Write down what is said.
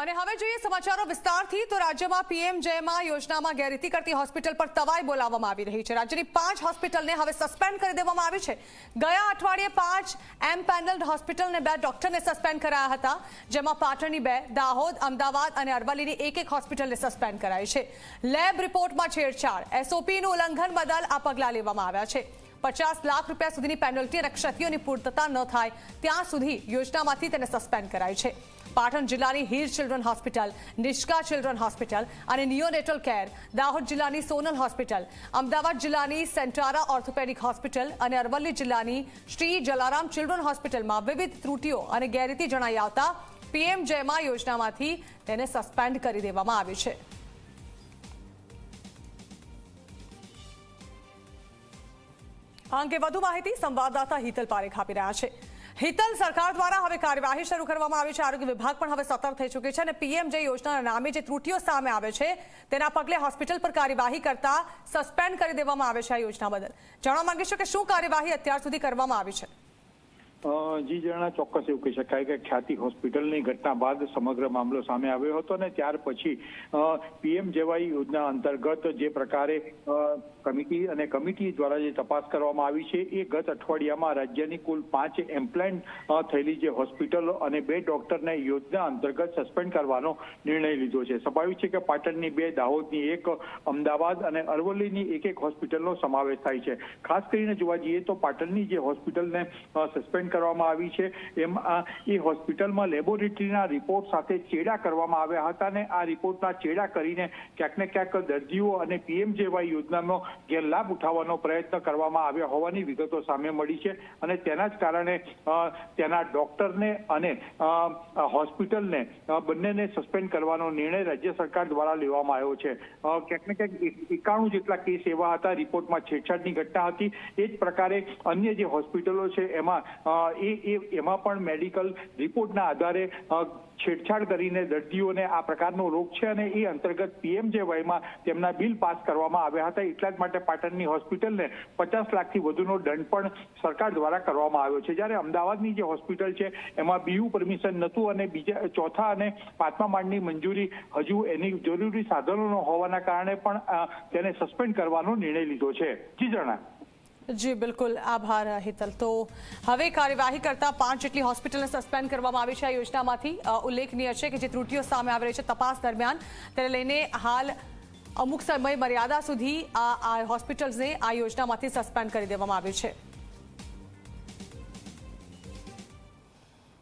અને હવે જોઈએ સમાચારો વિસ્તારથી. તો રાજ્યમાં પીએમ જયમાં યોજનામાં ગેરરીતિ કરતી હોસ્પિટલ પર તવાઈ બોલાવવામાં આવી રહી છે. રાજ્યની પાંચ હોસ્પિટલને હવે સસ્પેન્ડ કરી દેવામાં આવી છે. ગયા અઠવાડિયે પાંચ એમ પેનલ્ડ હોસ્પિટલને બે ડોક્ટરને સસ્પેન્ડ કરાયા હતા, જેમાં પાટણની બે, દાહોદ, અમદાવાદ અને અરવલ્લીની એક એક હોસ્પિટલને સસ્પેન્ડ કરાઈ છે. લેબ રિપોર્ટમાં છેડછાડ. એસઓપીનું ઉલ્લંઘન બદલ આ પગલાં લેવામાં આવ્યા છે. પચાસ લાખ રૂપિયા સુધીની પેનલ્ટી અને ક્ષતિઓની પૂર્તતા ન થાય, ત્યાં સુધી યોજનામાંથી તેને સસ્પેન્ડ કરાઈ છે. પાટણ જિલ્લાની Heer children hospital, Nishka children hospital અને નિયોનેટલ કેર દાહોદ જિલ્લાની સોનલ હોસ્પિટલ, અમદાવાદ જિલ્લાની સેન્ટારા ઓર્થોપેડિક હોસ્પિટલ અને અરવલ્લી જિલ્લાની શ્રી જલારામ ચિલ્ડ્રન હોસ્પિટલમાં વિવિધ ત્રુટીઓ અને ગેરરીતિ જણાઈ આવતા પીએમ જયમા યોજનામાંથી તેને સસ્પેન્ડ કરી દેવામાં આવી છે. આ અંગે વધુ માહિતી સંવાદદાતા હિતલ પારેખ આપી રહ્યા છે. હિતલ, સરકાર દ્વારા હવે કાર્યવાહી શરૂ કરવામાં આવી છે. આરોગ્ય વિભાગ પણ હવે સતર્ક થઈ ચૂકી છે અને પીએમ જે યોજનાના નામે જે ત્રુટીઓ સામે આવે છે, તેના પગલે હોસ્પિટલ પર કાર્યવાહી કરતા સસ્પેન્ડ કરી દેવામાં આવે છે આ યોજના બદલ. જાણવા માંગીશું કે શું કાર્યવાહી અત્યાર સુધી કરવામાં આવી છે. જી જણા ચોક્કસ એવું કહી શકાય કે ખ્યાતિ હોસ્પિટલની ઘટના બાદ સમગ્ર મામલો સામે આવ્યો હતો અને ત્યાર પછી પીએમ જેવાઈ યોજના અંતર્ગત જે પ્રકારે કમિટી અને કમિટી દ્વારા જે તપાસ કરવામાં આવી છે, એ ગત અઠવાડિયામાં રાજ્યની કુલ પાંચ એમ્પ્લોયન્ટ થયેલી જે હોસ્પિટલ અને બે ડોક્ટરને યોજના અંતર્ગત સસ્પેન્ડ કરવાનો નિર્ણય લીધો છે. સ્વાભાવિક છે કે પાટણની બે, દાહોદની એક, અમદાવાદ અને અરવલ્લીની એક એક હોસ્પિટલનો સમાવેશ થાય છે. ખાસ કરીને જોવા જઈએ તો પાટણની જે હોસ્પિટલને સસ્પેન્ડ કરવામાં આવી છે. એમ એ હોસ્પિટલમાં લેબોરેટરીના રિપોર્ટ સાથે ચેડા કરવામાં આવ્યા હતા અને આ રિપોર્ટના ચેડા કરીને ક્યાંક ને ક્યાંક દર્દીઓ અને પીએમજેવાય યોજનાનો ગેરલાભ ઉઠાવવાનો પ્રયત્ન કરવામાં આવ્યા હોવાની વિગતો સામે મળી છે અને તેના જ કારણે તેના ડોક્ટરને અને હોસ્પિટલને બંનેને સસ્પેન્ડ કરવાનો નિર્ણય રાજ્ય સરકાર દ્વારા લેવામાં આવ્યો છે. ક્યાંક ને ક્યાંક એકાણું જેટલા કેસ એવા હતા, રિપોર્ટમાં છેડછાડની ઘટના હતી. એ જ પ્રકારે અન્ય જે હોસ્પિટલો છે, એમાં એ એમાં પણ મેડિકલ રિપોર્ટના આધારે છેડછાડ કરીને દર્દીઓને આ પ્રકારનો રોગ છે અને એ અંતર્ગત પીએમજેવાયમાં તેમના બિલ પાસ કરવામાં આવ્યા હતા, એટલા જ માટે પાટણની હોસ્પિટલને પચાસ લાખથી વધુનો દંડ પણ સરકાર દ્વારા કરવામાં આવ્યો છે. જ્યારે અમદાવાદની જે હોસ્પિટલ છે, એમાં બીયુ પરમિશન નહોતું અને બીજા, ચોથા અને પાંચમા માળની મંજૂરી હજુ એની જરૂરી સાધનો ન હોવાના કારણે પણ તેને સસ્પેન્ડ કરવાનો નિર્ણય લીધો છે. જી જણા જી, બિલકુલ. આભાર, હિતલ. તો હવે કાર્યવાહી કરતા પાંચ જેટલી હોસ્પિટલને સસ્પેન્ડ કરવામાં આવી છે આ યોજનામાંથી. ઉલ્લેખનીય છે કે જે ત્રુટીઓ સામે આવી રહી છે તપાસ દરમિયાન. તેને લઈને હાલ અમુક સમય મર્યાદા સુધી આ હોસ્પિટલ્સને આ યોજનામાંથી સસ્પેન્ડ કરી દેવામાં આવી છે.